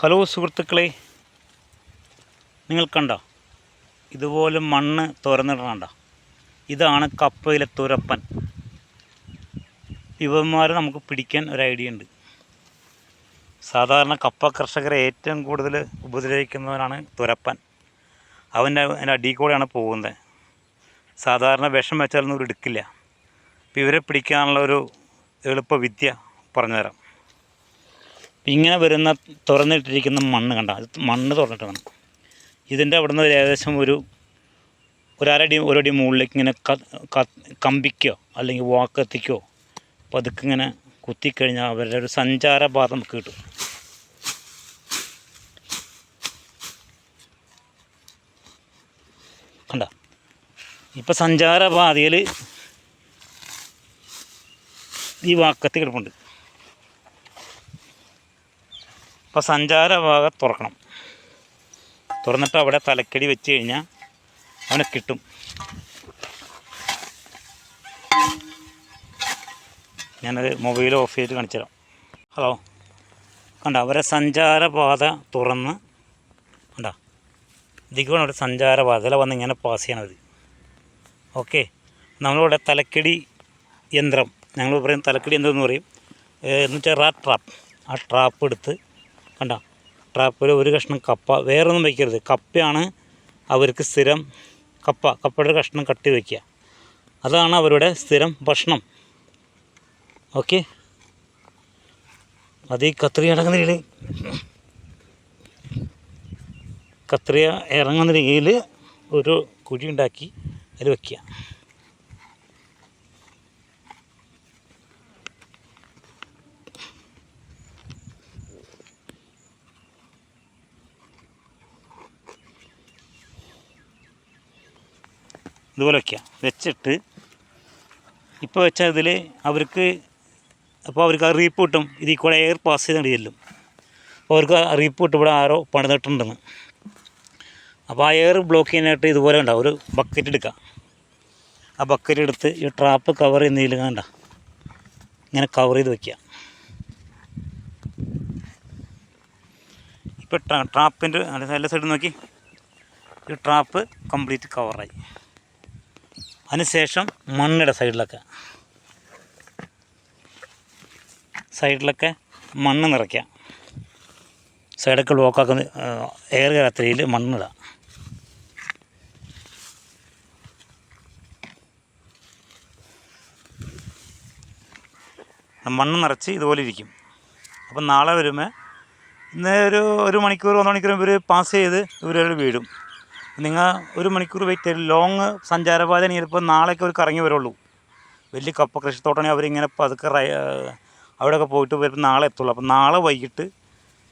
Hello സുഹൃത്തുക്കളെ നിങ്ങൾ കണ്ട? ഇതുപോലെ മണ്ണ് തുറന്നിടണ്ട ഇതാണ് കപ്പയിലെ തുരപ്പൻ. ഇവന്മാരെ നമുക്ക് പിടിക്കാൻ ഒരു ഐഡിയ ഉണ്ട്. സാധാരണ കപ്പ കർഷകരെ ഏറ്റവും കൂടുതൽ ഉപദ്രവിക്കുന്നവനാണ് തുരപ്പൻ. അവന്റെ അതിന്റെ അടിയിൽ കൂടെയാണ് പോകുന്നത്. സാധാരണ വിഷം വെച്ചാലൊന്നും ഇവർ എടുക്കില്ല. അപ്പോൾ ഇവരെ പിടിക്കാനുള്ള ഒരു എളുപ്പ വിദ്യ പറഞ്ഞുതരാം. ഇങ്ങനെ വരുന്ന തുറന്നിട്ടിരിക്കുന്ന മണ്ണ് കണ്ട? മണ്ണ് തുറന്നിട്ട് വേണം ഇതിന്റെ അവിടെ നിന്ന് ഏകദേശം ഒരു ഒരടി ഒരടി മുകളിലേക്ക് ഇങ്ങനെ കമ്പിക്കോ അല്ലെങ്കിൽ വാക്കെത്തിക്കോ പതുക്കെ ഇങ്ങനെ കുത്തിക്കഴിഞ്ഞാൽ അവരുടെ ഒരു സഞ്ചാരപാത നമുക്ക് കിട്ടും. കണ്ട? ഇപ്പം സഞ്ചാരപാതയിൽ ഈ വാക്കത്തി കിടപ്പുണ്ട്. അപ്പോൾ സഞ്ചാരഭാഗം തുറക്കണം. തുറന്നിട്ട് അവിടെ തലക്കടി വെച്ച് കഴിഞ്ഞാൽ അവനെ കിട്ടും. ഞാനത് മൊബൈൽ ഓഫ് ചെയ്തിട്ട് കാണിച്ചു തരാം. ഹലോ. കണ്ട അവരെ സഞ്ചാരപാത തുറന്ന് കണ്ട? ഇതിക്കാണ് അവിടെ സഞ്ചാരപാത. അല്ല വന്ന് ഇങ്ങനെ പാസ് ചെയ്യണത് ഓക്കെ നമ്മളിവിടെ തലക്കടി യന്ത്രം. ഞങ്ങൾ പറയും തലക്കടി യന്ത്രം എന്ന് പറയും. എന്ന് വെച്ചാൽ റാ ട്രാപ്പ് ആ ട്രാപ്പ് എടുത്ത് കണ്ട. ട്രാപ്പിൽ ഒരു കഷ്ണം കപ്പ വേറെ ഒന്നും വയ്ക്കരുത് കപ്പയാണ് അവർക്ക് സ്ഥിരം കപ്പ കപ്പയുടെ കഷ്ണം കട്ടി വയ്ക്കുക അതാണ് അവരുടെ സ്ഥിരം ഭക്ഷണം. ഓക്കെ? അത് ഈ കത്രിക ഇറങ്ങുന്ന രീതിയിൽ കത്രിക ഇറങ്ങുന്ന രീതിയിൽ ഒരു കുഴി ഉണ്ടാക്കി അതിൽ വയ്ക്കുക ഇതുപോലെ വയ്ക്കുക വെച്ചിട്ട് ഇപ്പോൾ വെച്ചാൽ ഇതിൽ അവർക്ക് അപ്പോൾ അവർക്ക് അറിയിപ്പ് കിട്ടും. ഇതിൽ കൂടെ എയർ പാസ് ചെയ്ത് ചെല്ലും അപ്പോൾ അവർക്ക് അറിയിപ്പ് കിട്ടും. ഇവിടെ ആരോ പണിതിട്ടുണ്ടെന്ന്. അപ്പോൾ ആ എയർ ബ്ലോക്ക് ചെയ്യാനായിട്ട് ഇതുപോലെ ഉണ്ടാവും ഒരു ബക്കറ്റ് എടുക്കുക ആ ബക്കറ്റ് എടുത്ത് ഈ ട്രാപ്പ് കവർ ചെയ്യുന്നതിൽ കണ്ട. ഇങ്ങനെ കവർ ചെയ്ത് വയ്ക്കുക ഇപ്പോൾ ട്രാ ട്രാപ്പിന്റെ എല്ലാ സൈഡിൽ നോക്കി. ഈ ട്രാപ്പ് കംപ്ലീറ്റ് കവറായി അതിനുശേഷം മണ്ണിട സൈഡിലൊക്കെ. സൈഡിലൊക്കെ മണ്ണ് നിറയ്ക്കാം സൈഡൊക്കെ ബ്ലോക്കാക്കുന്ന എയർ രാത്രിയിൽ മണ്ണിടുക മണ്ണ് നിറച്ച് ഇതുപോലെ ഇരിക്കും. അപ്പം നാളെ വരുമ്പോൾ ഇന്ന് ഒരു ഒരു മണിക്കൂർ ഒന്ന് മണിക്കൂർ ഇവർ പാസ് ചെയ്ത് ഇവർ വീഴും. നിങ്ങൾ ഒരു മണിക്കൂർ വെയിറ്റ് ചെയ്ത് ലോങ് സഞ്ചാരപാത ചിലപ്പോൾ നാളേക്ക് അവർ കറങ്ങി വരുള്ളൂ. വലിയ കപ്പ കൃഷിത്തോട്ടമാണെങ്കിൽ അവരിങ്ങനെ പതുക്കെ അവിടെയൊക്കെ പോയിട്ട് വരുമ്പോൾ നാളെ എത്തുള്ളൂ. അപ്പോൾ നാളെ വൈകിട്ട്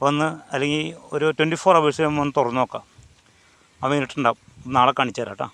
വന്ന് അല്ലെങ്കിൽ ഒരു ട്വന്റി ഫോർ അവേഴ്സ് ഒന്ന് തുറന്നു നോക്കാം. അവൻ ഇട്ടുണ്ടാവും നാളെ കാണിച്ചു തരാം കേട്ടോ.